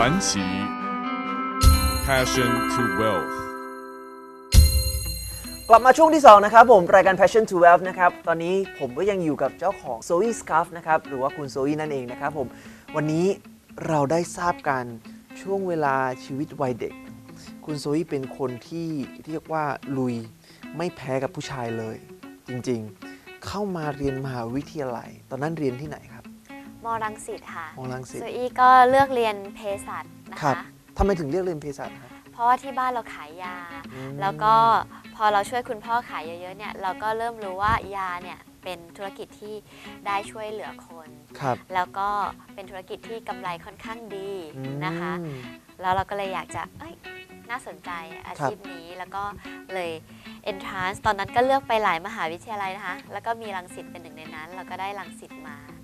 传奇，Passion to Wealth。กลับมาช่วงที่ 2 นะครับผม รายการ Passion to Wealth นะครับ ตอนนี้ผมก็ยังอยู่กับเจ้าของ Zoe Scarf นะครับ หรือว่าคุณ Zoe นั่นเองนะครับผม วันนี้เราได้ทราบกันช่วงเวลาชีวิตวัยเด็ก คุณ Zoe เป็นคนที่เรียกว่าลุยไม่แพ้กับผู้ชายเลย จริงๆ เข้ามาเรียนมหาวิทยาลัย ตอนนั้นเรียนที่ไหนครับ มอรังสิตค่ะมรังสิตโซอี้ก็เลือกเรียนเภสัชนะครัคะ บทำไมถึงเรียกเรียนเภสัชครับเพราะว่าที่บ้านเราขายยา อืม แล้วก็พอเราช่วยคุณพ่อขายเยอะๆเนี่ยเราก็เริ่มรู้ว่ายาเนี่ยเป็นธุรกิจที่ได้ช่วยเหลือคน ครับแล้วก็เป็นธุรกิจที่กำไรค่อนข้างดีนะคะอืมแล้วเราก็เลยอยากจะเอ้ยน่าสนใจอาครับชีพนี้แล้วก็เลย entrance ตอนนั้นก็เลือกไปหลายมหาวิทยาลัยนะคะ แล้วก็มีรังสิตเป็นหนึ่งในนั้นเราก็ได้รังสิตมาอืม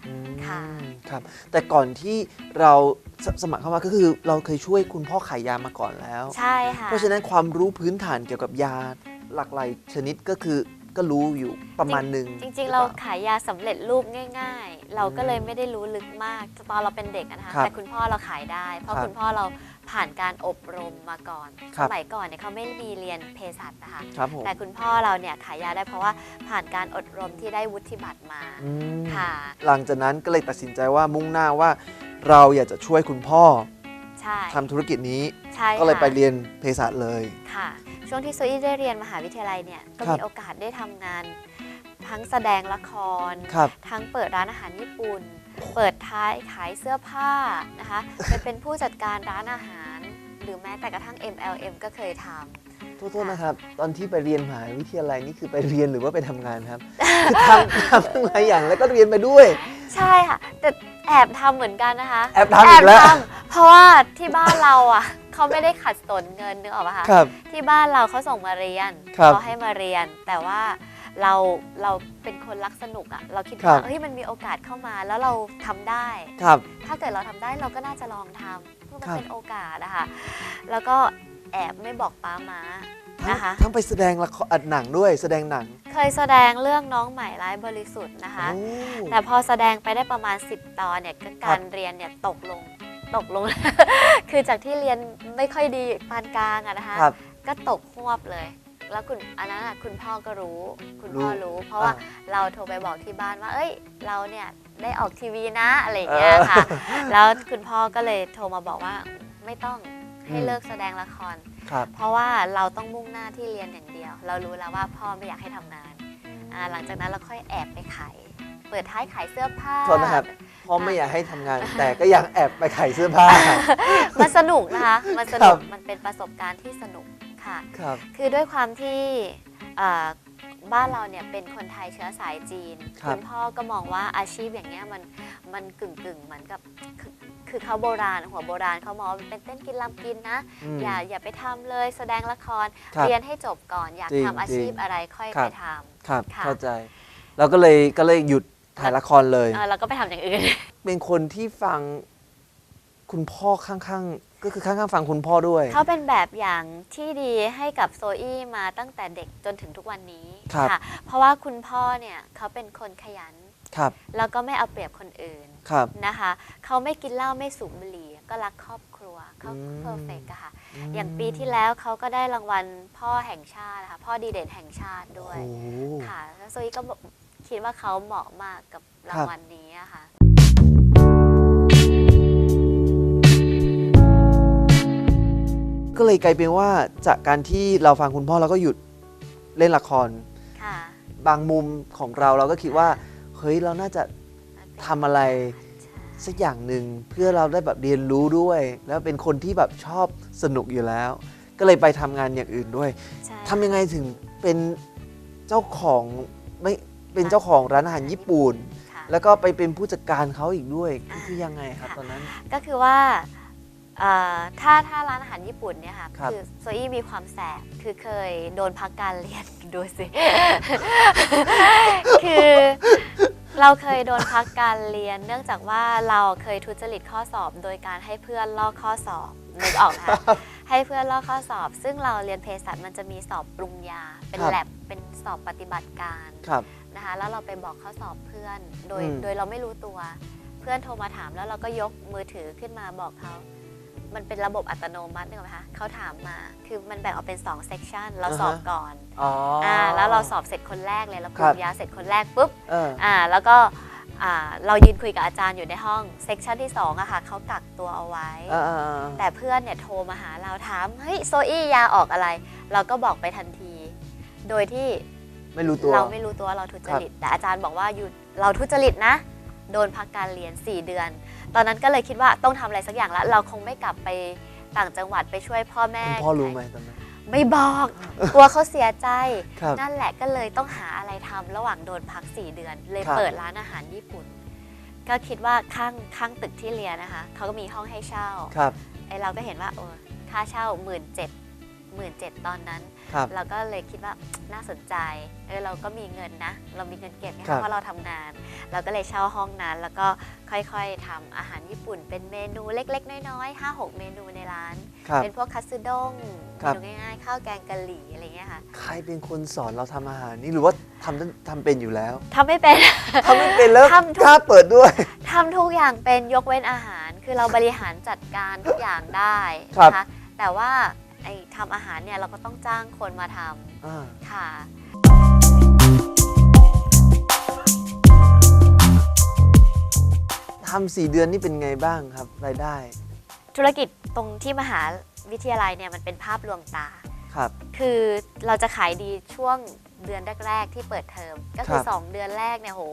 ค่ะ ครับ แต่ก่อนที่เราสสมัครเข้ามาก็คือเราเคยช่วยคุณพ่อขายยามาก่อนแล้ว ใช่ค่ะเพราะฉะนั้นความรู้พื้นฐานเกี่ยวกับยาหลากหลายชนิดก็คือก็รู้อยู่ประมาณหนึ่งจริงหๆเราอปล่ขายยาสำเร็จรูปง่าย ๆ เราก็เลยไม่ได้รู้ลึกมากตอนเราเป็นเด็กอะนะคะ ครับแต่คุณพ่อเราขายได้ เพราะครับ คุณพ่อเรา ผ่านการอบรมมาก่อนครัสบมัยก่อนเนี่ยเขาไม่มีเรียนเภสัชนะคะครับผมแต่คุณพ่อเราเนี่ยขายยาได้เพราะว่าผ่านการอบรมที่ได้วุฒิบัตรมาอืมค่ะ หลังจากนั้นก็เลยตัดสินใจว่ามุ่งหน้าว่า เราอยากจะช่วยคุณพ่อใช่ทำธุรกิจนี้ ใช่ก็เลยค่ะ ไปเรียนเภสัชเลย ค่ะช่วงที่โซอี้ได้เรียนมหาวิทยาลัยเนี่ยก็ครับมีโอกาสได้ทำงาน ทั้งแสดงละคร ครับ ทั้งเปิดร้านอาหารญี่ปุ่น เปิดท้ายขายเสื้อผ้านะคะไปเป็นผู้จัดการร้านอาหาร หรือแม้แต่กระทั่ง MLM ก็เคยทโทษๆนะครับ ตอนที่ไปเรียนมหาวิทยาลัยนี่คือไปเรียนหรือว่าไปทำงานครับคือทำทำทั้งหลายอย่างแล้วก็เรียนไปด้วยำใช่ค่ะ แต่แอบทำเหมือนกันนะคะแอบทำอีกแล้วทำเพราะว่าที่บ้านเราอะเขาไม่ได้ขัดสนเงินนึกออกปะคะครับที่บ้านเราเขาส่งมาเรียนครับเขาให้มาเรียนแต่ว่า เราเราเป็นคนรักสนุกอะเราคิดครัว่าบเฮ้ยมันมีโอกาสเข้ามาแล้วเราทำได้ ครับ ถ้าเกิดเราทำได้เราก็น่าจะลองทำเพื่อมันครับ เป็นโอกาสนะคะแล้วก็แอบไม่บอกป้าม้าทั้งนะคะ ทั้งไปแสดงละครอัดหนังด้วยแสดงหนังเคยแสดงเรื่องน้องใหม่ร้ายบริสุทธิ์นะคะ โอ้ แต่พอแสดงไปได้ประมาณ 10 ตอนเนี่ยก็การเรียนเนี่ยตกลงตกลง คือจากที่เรียนไม่ค่อยดีปานกลางอะนะคะ ครับ ก็ตกหวบเลย แล้วคุณอันนั้นอะคุณพ่อก็รู้ คุณพ่อรู้รู้ เพราะว่าอ่เราโทรไปบอกที่บ้านว่า เอ้ย เราเนี่ยได้ออกทีวีนะอะไรอย่างเงี้ยค่ะ แล้วคุณพ่อก็เลยโทรมาบอกว่าไม่ต้องให้อืม เลิกแสดงละคร ครับเพราะว่าเราต้องมุ่งหน้าที่เรียนอย่างเดียว เรารู้แล้วว่าพ่อไม่อยากให้ทำงานอ่าหลังจากนั้นเราค่อยแอบไปขายเปิดท้ายขายเสื้อผ้า โทษนะครับพ่อไม่อยากให้ทำงาน แต่ก็ยังแอบไปขายเสื้อผ้า มันสนุกนะคะ มันสครันุกบมันเป็นประสบการณ์ที่สนุก ค่ะ ครับคือด้วยความที่เอ่อบ้านเราเนี่ยเป็นคนไทยเชื้อสายจีนครับ ณพ่อก็มองว่าอาชีพอย่างเงี้ยมันมันกึ่งกึ่งๆเหมือนกับคือคือเขาโบราณหัวโบราณเขามองว่ามันเป็นเต้นกินลำกินนะ ม อย่าอย่าไปทำเลยแสดงละครครับเรียนให้จบก่อนอยากจริงทำอาชีพจริงอะไรค่อยครัไปบ ท ครับค่ะเข้าใจ เราก็เลยก็เลยหยุดถ่ายละครเลยำเออเราก็ไปทำอย่างอื่น เป็นคนที่ฟังคุณพ่อข้างๆ ก็คือข้างๆฟังคุณพ่อด้วย เขาเป็นแบบอย่างที่ดีให้กับโซอี้มาตั้งแต่เด็กจนถึงทุกวันนี้ครับค่ะ เพราะว่าคุณพ่อเนี่ยเขาเป็นคนขยัน ครับ แล้วก็ไม่เอาเปรียบคนอื่นครับ นะคะ เขาไม่กินเหล้าไม่สูบบุหรี่ก็รักครอบครัวเขาอืม เพอร์เฟกอะค่ะมอย่างปีที่แล้วเขาก็ได้รางวัลพ่อแห่งชาตินะคะพ่อดีเด่นแห่งชาติด้วย โอ้โห ค่ะแล้วโซอี้ก็บอกคิดว่าเขาเหมาะมากกับรางวัลนี้อะค่ะ เลยกลายเป็นว่าจากการที่เราฟังคุณพ่อเราก็หยุดเล่นละคร ค่ะบางมุมของเราเราก็คิดว่า เฮ้ยเราน่าจะทำอะไร สักอย่างหนึ่งเพื่อเราได้แบบเรียนรู้ด้วย แล้วเป็นคนที่แบบชอบสนุกอยู่แล้ว ก็เลยไปทำงานอย่างอื่นด้วยใช่ทำยังไงถึงเป็นเจ้าของไม่เป็นเจ้าของร้านอาหารญี่ปุ่น ค่ะ แล้วก็ไปเป็นผู้จัดการเขาอีกด้วยอ่าคือยังไงครับค่ะตอนนั้น ก็คือว่า เอ่อถ้าถ้าร้านอาหารญี่ปุ่นเนี่ยค่ะครับ อโซอี้มีความแสบคือเคยโดนพักการเรียน ดูสิ คือเราเคยโดนพักการเรียน เนื่องจากว่าเราเคยทุจริตข้อสอบ โดยการให้เพื่อนลอกข้อสอบนึกออกไหมคะให้เพื่อนลอกข้อสอบ ซึ่งเราเรียนเภสัชมันจะมีสอบปรุงยา เป็นครับ แลบเป็นสอบปฏิบัติการ ครับ นะคะแล้วเราไปบอกข้อสอบเพื่อน โดยอืม โดยเราไม่รู้ตัว เพื่อนโทรมาถามแล้วเราก็ยกมือถือขึ้นมาบอกเขา มันเป็นระบบอัตโนมัตินึกออกไหมคะเขาถามมา คือมันแบ่งออกเป็น2 section เราอ่าฮะสอบก่อนอ๋อออ่าแล้วเราสอบเสร็จคนแรกเลยเราปครัรุบงยาเสร็จคนแรกปุ๊บเอออ่าแล้วก็อ่าเรายืนคุยกับอาจารย์อยู่ในห้องเซกชันที่2อะค่ะเขากักตัวเอาไว้ อ่าอ่าอ่าแต่เพื่อนเนี่ยโทรมาหาเราถามเฮ้ยโซอี้ยาออกอะไร เราก็บอกไปทันที โดยที่ไม่รู้ตัว เราไม่รู้ตัวว่าเราทุจริต แต่อาจารย์บอกว่าอยู่เราทุจริตนะ โดนพักการเรียน 4 เดือน ตอนนั้นก็เลยคิดว่าต้องทำอะไรสักอย่างแล้วเราคงไม่กลับไปต่างจังหวัดไปช่วยพ่อแม่คุณพ่อรู้ไหมตอนนั้นไม่บอกกลัวเขาเสียใจครับนั่นแหละก็เลยต้องหาอะไรทำระหว่างโดนพัก 4 เดือน เลยครับเปิดร้านอาหารญี่ปุ่น ก็คิดว่าข้างข้างตึกที่เรียนนะคะเขาก็มีห้องให้เช่าครับไอเราก็เห็นว่าโอ้ค่าเช่าหมื่นเจ็ด หมื่นเจ็ดตอนนั้น ครับ เราก็เลยคิดว่าน่าสนใจ เออเราก็มีเงินนะ เรามีเงินเก็บไงครับ เพราะเราทำงาน เราก็เลยเช่าห้องนั้น แล้วก็ค่อยๆทำอาหารญี่ปุ่น เป็นเมนูเล็กๆ น้อยๆ5 6เมนูในร้าน ครับ เป็นพวกคัตสึด้งครับเมนูง่ายๆ ข้าวแกงกะหรี่อะไรเงี้ยค่ะใครเป็นคนสอนเราทำอาหารนี่หรือว่าทำทำเป็นอยู่แล้วทำไม่เป็น ทำไม่เป็นแล้วทำทุก กล้าเปิดด้วย ทำทุกอย่างเป็นยกเว้นอาหาร คือเราบริหารจัดการทุกอย่างได้ครับ นะคะแต่ว่า ไอ้ทำอาหารเนี่ยเราก็ต้องจ้างคนมาทอ่าำค่ะ ทำสี่เดือนนี่เป็นไงบ้างครับรายได้ธุรกิจตรงที่มหาวิทยาลัยเนี่ยมันเป็นภาพลวงตา ครับ คือเราจะขายดีช่วงเดือนแรก ๆ ที่เปิดเทอม ก็คือครับ 2 เดือนแรกเนี่ยโห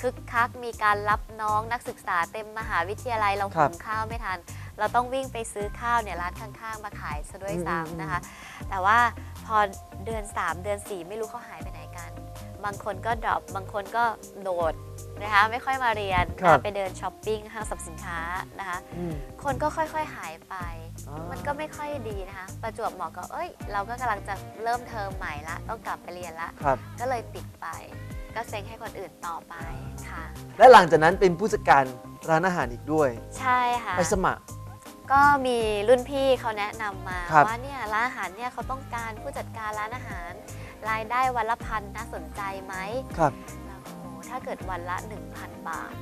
คึกคักมีการรับน้องนักศึกษาเต็มมหาวิทยาลัยเราครัหุบ งข้าวไม่ทัน เราต้องวิ่งไปซื้อข้าวเนี่ยร้านข้างๆ มาขายซะด้วยอืมซ้ำนะคะ แต่ว่าพอเดือน 3 เดือน 4 ไม่รู้เขาหายไปไหนกัน บางคนก็ดรอปบางคนก็โดดนะคะไม่ค่อยมาเรียนครับนะไปเดินช้อปปิ้งห้างสรรพสินค้านะคะอืมคนก็ค่อยๆหายไป อ๋อ มันก็ไม่ค่อยดีนะคะ ประจวบเหมาะกับเอ้ย เราก็กำลังจะเริ่มเทอมใหม่ละ ต้องกลับไปเรียนละ ครับ ก็เลยปิดไป ก็เซ็งให้คนอื่นต่อไปค่ะ และหลังจากนั้นเป็นผู้จัดการร้านอาหารอีกด้วย ใช่ค่ะ ไปสมัคร ก็มีรุ่นพี่เขาแนะนำมาครับว่าเนี่ยร้านอาหารเนี่ยเขาต้องการผู้จัดการร้านอาหาร รายได้วันละพันน่าสนใจไหมครับ เราก็โอ้ถ้าเกิดวันละ 1,000 บาท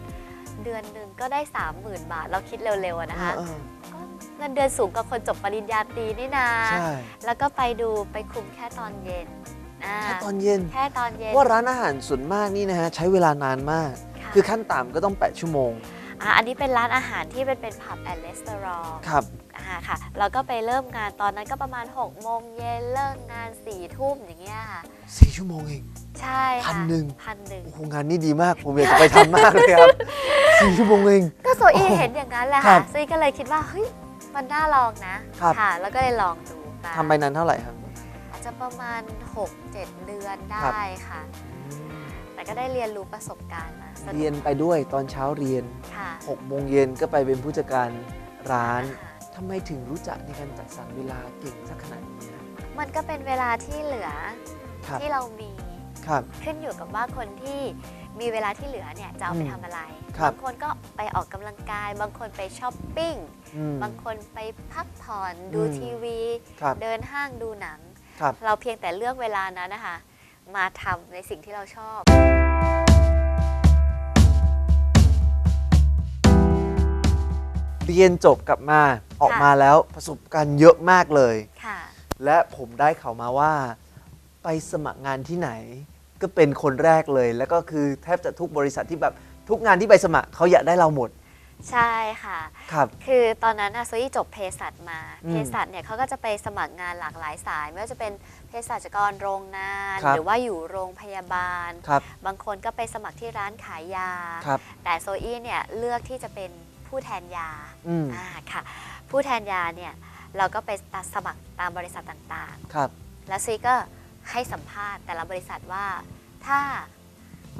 เดือนหนึ่งก็ได้ 30,000 บาท เราคิดเร็วๆอะนะคะเออก็เงินเดือนสูงกว่าคนจบปริญญาตรีนี่นา ใช่แล้วก็ไปดูไปคุมแค่ตอนเย็นอ่าแค่ตอนเย็น แค่ตอนเย็นว่าร้านอาหารส่วนมากนี่นะฮะใช้เวลานานมากะ คือขั้นต่ำก็ต้อง 8 ชั่วโมง อ่าอันนี้เป็นร้านอาหารที่เป็นเป็นผับแอนด์รีสตอรองครับ อ่าค่ะเราก็ไปเริ่มงานตอนนั้นก็ประมาณ6โมงเย็นเลิกงาน4ี่ทุ่มอย่างเงี้ยค่ะ4ชั่วโมงเอง ใช่ค่ะพันหนึ่ง พันหนึ่ง โอ้โหงานนี่ดีมาก ผมอยากจะไปทำมากเลยครับ4ชั่วโมงเอง ก็โซอี้เห็นอย่างนั้นแหละครัค่ะบโซอี้ก็เลยคิดว่าเฮ้ยมันน่าลองนะครับ ค่ะ แล้วก็เลยลองดูไปทำไปนานเท่าไหร่ครับ อาจจะประมาณ 6-7 เดือนได้ครับ ค่ะ แต่ก็ได้เรียนรู้ประสบการณ์มาสกเรียนไปด้วยตอนเช้าเรียนค่ะ6โมงเย็นก็ไปเป็นผู้จัดการร้านอาหารทำไมถึงรู้จักในการจัดสรรเวลาเก่งสักขนาดนี้นะมันก็เป็นเวลาที่เหลือครับที่เรามีครับ ขึ้นอยู่กับว่าคนที่มีเวลาที่เหลือเนี่ยจะเอาไปอืมทำอะไรครับ บางคนก็ไปออกกำลังกาย บางคนไปช้อปปิ้ง อืม บางคนไปพักผ่อนดูอืม ทีวี ครับเดินห้างดูหนัง ครับ เราเพียงแต่เลือกเวลานั้นนะคะ มาทำในสิ่งที่เราชอบ เรียนจบกลับมาออกค่ะมาแล้วประสบการณ์เยอะมากเลย ค่ะ และผมได้ข่าวมาว่า ไปสมัครงานที่ไหน ก็เป็นคนแรกเลย แล้วก็คือแทบจะทุกบริษัทที่แบบทุกงานที่ไปสมัครเขาอยากได้เราหมดใช่ค่ะ ครับ คือตอนนั้นนะโซยี่จบเภสัชมา อืมเภสัชเนี่ยเขาก็จะไปสมัครงานหลากหลายสาย ไม่ว่าจะเป็นเภสัชกรโรงงาน ครับ หรือว่าอยู่โรงพยาบาล ครับบางคนก็ไปสมัครที่ร้านขายยา ครับ แต่โซอี้เนี่ยเลือกที่จะเป็น ผู้แทนยาอืมอ่าค่ะ ผู้แทนยาเนี่ยเราก็ไปตัดสมัครตามบริษัทต่างครับ ๆ แล้วซีก็ให้สัมภาษณ์แต่ละบริษัทว่าถ้า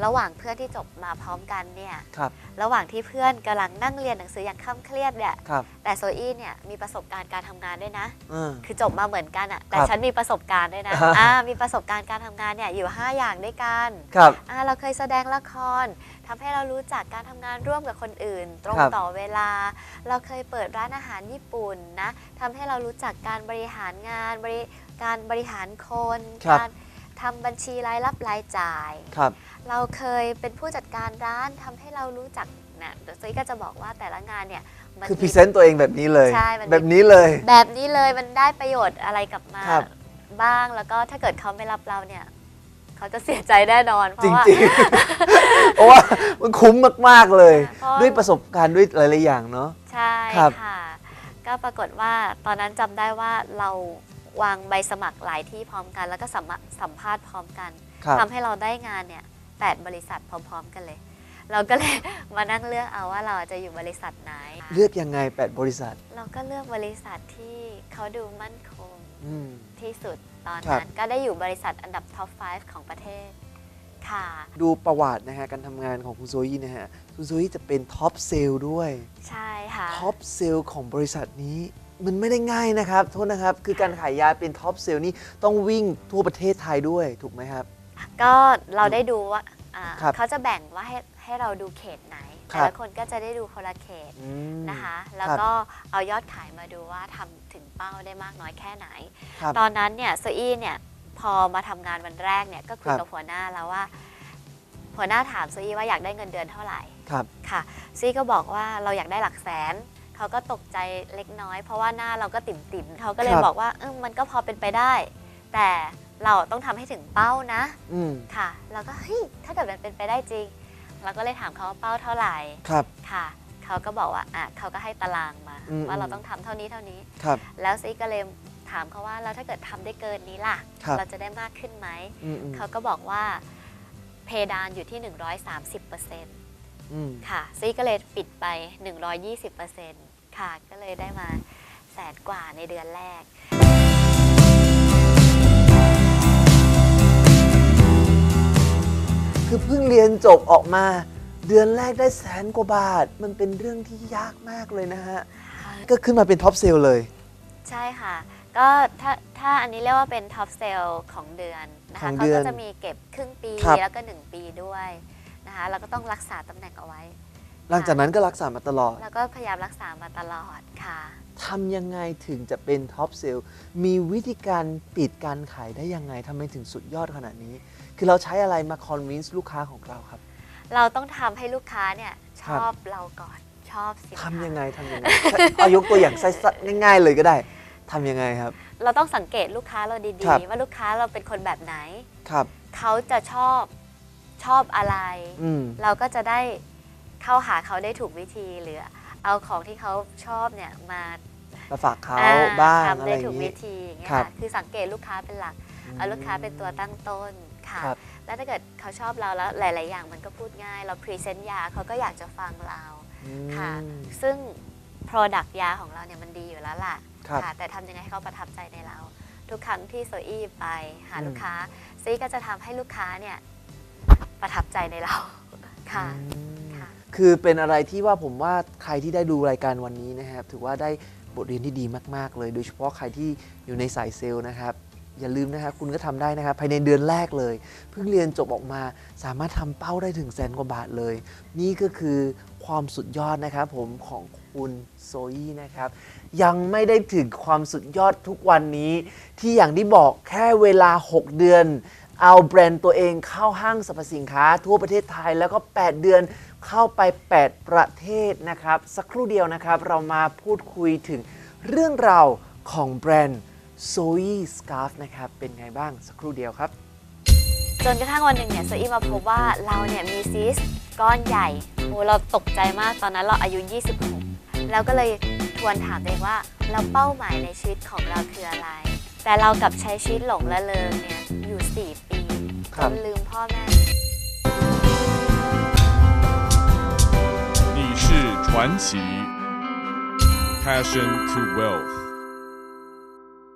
ระหว่างเพื่อนที่จบมาพร้อมกันเนี่ยครับ ระหว่างที่เพื่อนกำลังนั่งเรียนหนังสืออย่างเคร่ำเครียดเนี่ยครับแต่โซอี้เนี่ยมีประสบการณ์การทำงานด้วยนะ อ่า คือจบมาเหมือนกันอะแต่ครับฉันมีประสบการณ์ด้วยนะ อ่าอ่ามีประสบการณ์การทำงานเนี่ยอยู่ 5 อย่างด้วยกันครับ อ่าเราเคยแสดงละคร ทำให้เรารู้จักการทำงานร่วมกับคนอื่น ตรงครับต่อเวลา เราเคยเปิดร้านอาหารญี่ปุ่นนะทำให้เรารู้จักการบริหารงานบริการบริหารคนครับการทำบัญชีรายรับรายจ่ายครับเราเคยเป็นผู้จัดการร้านทำให้เรารู้จักเนี่ยโซอี้ก็จะบอกว่าแต่ละงานเนี่ยมันคือพมีรีเซนต์ตัวเองแบบนี้เลยใช่มันมีแบบนี้เลย แบบนี้เลยมันได้ประโยชน์อะไรกลับมาครับบ้างแล้วก็ถ้าเกิดเขาไม่รับเราเนี่ย เขาจะเสียใจแน่นอนเพจราะว่า ริงๆ เพราะว่ามันคุ้มมาก ๆ เลย เพราะ ด้วยประสบการณ์ด้วยหลาย ๆ อย่างเนาะ ใช่ครับ ค่ะ ก็ปรากฏว่าตอนนั้นจำได้ว่าเราวางใบสมัครหลายที่พร้อมกัน แล้วก็สัมมสัมภาษณ์พร้อมกันครับ ทำให้เราได้งานเนี่ยแปดบริษัทพร้อม ๆ กันเลย เราก็เลย มานั่งเลือกเอาว่าเราจะอยู่บริษัทไหน เลือกยังไง 8 บริษัท เราก็เลือกบริษัทที่เขาดูมั่นคงอืมที่สุด ตอนครับนั้น ก็ได้อยู่บริษัทอันดับท็อป 5 ของประเทศค่ะ ดูประวัตินะฮะการทำงานของคุณโซยี่นะฮะคุณโซยี่จะเป็นท็อปเซลล์ด้วย ใช่ค่ะ ท็อปเซลล์ของบริษัทนี้มันไม่ได้ง่ายนะครับ โทษนะครับ คือการขายยาเป็นท็อปเซลล์นี่ต้องวิ่งทั่วประเทศไทยด้วยถูกไหมครับ ก็เราได้ดูว่าอ่าครับเขาจะแบ่งว่าให้ให้เราดูเขตไหน ครัแต่บ ละคนก็จะได้ดูคนละเขตอืมนะคะ แล้วครับก็เอายอดขายมาดูว่าทำถึงเป้าได้มากน้อยแค่ไหน ครับ ตอนนั้นเนี่ยโซอี้เนี่ยพอมาทำงานวันแรกเนี่ยก็คุยครับ กับหัวหน้าแล้วว่า หัวหน้าถามโซอี้ว่าอยากได้เงินเดือนเท่าไหร่ครับ ค่ะโซอี้ก็บอกว่าเราอยากได้หลักแสนเขาก็ตกใจเล็กน้อย เพราะว่าหน้าเราก็ติ่มติ่มๆเขาก็เลยครับ บอกว่าเออมันก็พอเป็นไปได้ แต่เราต้องทำให้ถึงเป้านะ อืม ค่ะเราก็เฮ้ยถ้าเกิดมันเป็นไปได้จริง เราก็เลยถามเขาว่าเป้าเท่าไหร่ครับ ค่ะ เขาก็บอกว่าอะเขาก็ให้ตารางมา อืม ว่าเราต้องทำเท่านี้เท่านี้ ครับ แล้วซีก็เลยถามเขาว่าแล้วถ้าเกิดทำได้เกินนี้ล่ะ ครับ เราจะได้มากขึ้นไหม อืมอืมเขาก็บอกว่าเพดานอยู่ที่ 130%อืมค่ะซีก็เลยปิดไป 120%ค่ะ ก็เลยได้มาแสนกว่าในเดือนแรก คือเพิ่งเรียนจบออกมา เดือนแรกได้แสนกว่าบาท มันเป็นเรื่องที่ยากมากเลยนะฮะ ก็ขึ้นมาเป็นท็อปเซลล์เลย ใช่ค่ะ ก็ถ้าถ้าอันนี้เรียกว่าเป็นท็อปเซลล์ของเดือนนะขอคะงเขาเดือนก็จะมีเก็บครึ่งปีครับ แล้วก็ 1 ปีด้วยนะคะแล้วก็ต้องรักษาตำแหน่งเอาไว้ หลังจากนั้นก็รักษามาตลอด แล้วก็พยายามรักษามาตลอดค่ะ ทำยังไงถึงจะเป็นท็อปเซลล์มีวิธีการปิดการขายได้ยังไงทำไมถึงสุดยอดขนาดนี้ คือเราใช้อะไรมาคอนวินส์ลูกค้าของเราครับ เราต้องทำให้ลูกค้าเนี่ยชครับอบเราก่อนชอบสินค้าทำยังไงทำยังไง เอายกตัวอย่างสั้นๆง่าย ๆ เลยก็ได้ทำยังไงครับ เราต้องสังเกตลูกค้าเราดีครับ ๆ ว่าลูกค้าเราเป็นคนแบบไหน ครับ เขาจะชอบชอบอะไร อืม เราก็จะได้เข้าหาเขาได้ถูกวิธีหรือเอาของที่เขาชอบเนี่ยมามาฝากเขาอ่บ้างทำอะไรได้อถูย่ากงวินี้ธีอย่างเงี้ยครับ ค่ะคือสังเกตลูกค้าเป็นหลักเอาลูกค้าเป็นตัวตั้งต้น ค่ะ ครับ แล้วถ้าเกิดเขาชอบเราแล้วหลาย ๆ อย่างมันก็พูดง่าย เราพรีเซนต์ยาเขาก็อยากจะฟังเราอืมค่ะซึ่ง Product ยาของเราเนี่ยมันดีอยู่แล้วล่ะครับ ค่ะแต่ทำยังไงให้เขาประทับใจในเรา ทุกครั้งที่โซอี้ไปหาอืมลูกค้าซีก็จะทำให้ลูกค้าเนี่ยประทับใจในเรา ค่ะอืมค่ะ คือเป็นอะไรที่ว่าผมว่าใครที่ได้ดูรายการวันนี้นะครับ ถือว่าได้บทเรียนที่ดีมาก ๆ เลย โดยเฉพาะใครที่อยู่ในสายเซลล์นะครับ อย่าลืมนะครับคุณก็ทำได้นะครับภายในเดือนแรกเลย เพิ่งเรียนจบออกมาสามารถทำเป้าได้ถึงแสนกว่าบาทเลย นี่ก็คือความสุดยอดนะครับผมของคุณโซยี่นะครับ ยังไม่ได้ถึงความสุดยอดทุกวันนี้ ที่อย่างที่บอกแค่เวลา 6 เดือน เอาแบรนด์ตัวเองเข้าห้างสรรพสินค้า ทั่วประเทศไทยแล้วก็ 8 เดือนเข้าไป 8 ประเทศนะครับ สักครู่เดียวนะครับ เรามาพูดคุยถึงเรื่องราวของแบรนด์ Zoe Scarf นะครับ เป็นไงบ้างสักครู่เดียวครับ จนกระทั่งวันหนึ่งเนี่ยโซอี้มาพบว่าเราเนี่ยมีซีสต์ก้อนใหญ่โหเราตกใจมากตอนนั้นเราอายุ 26 แล้วก็เลยทวนถามตัวเองว่าเราเป้าหมายในชีวิตของเราคืออะไร แต่เรากลับใช้ชีวิตหลงละเริงเนี่ยอยู่ 4 ปี ค จ รับ นลืมพ่อแม่ 你是传奇，Passion to Wealth。